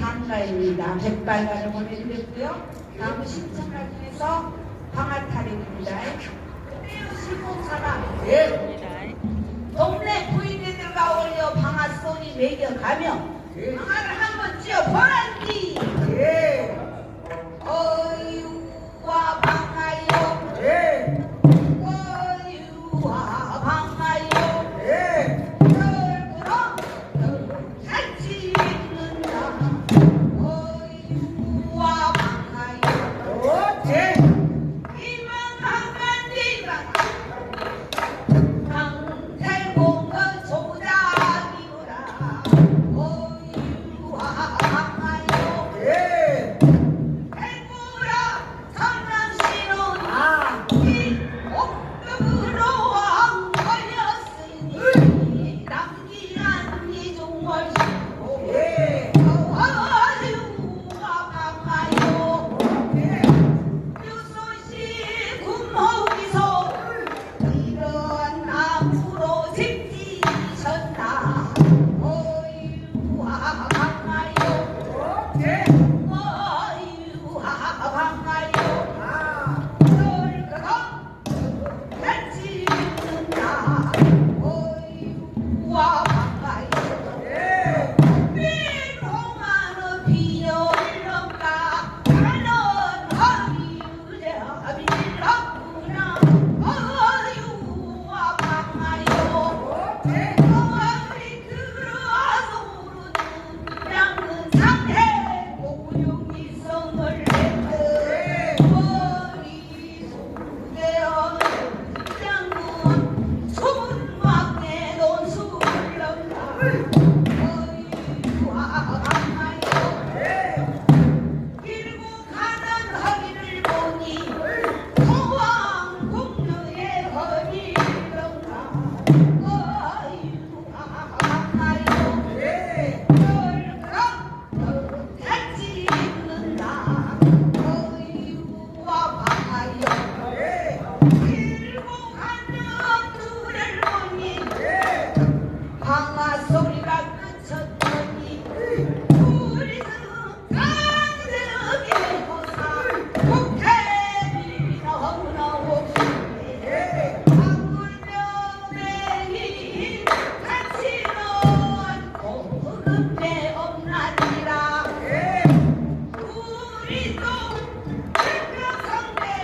단가입니다. 100달러를 보내드렸고요. 다음 신청을 통해서 방아 탈입입니다. 그대요 실공사가 예. 동네 부인들과 어울려 방아 손이 매겨가며 방아를 한번 쥐어 보란디.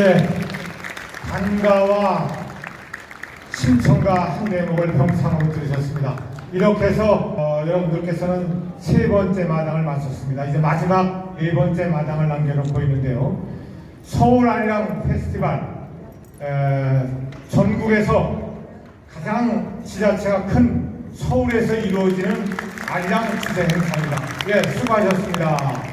예. 이제 단가와 신청가 한 대목을 평상으로 들으셨습니다. 이렇게 해서 어, 여러분들께서는 세 번째 마당을 마쳤습니다. 이제 마지막 네 번째 마당을 남겨놓고 있는데요. 서울 알랑 페스티벌 에, 전국에서 가장 지자체가 큰 서울에서 이루어지는 알랑 주제 행사입니다. 예, 수고하셨습니다.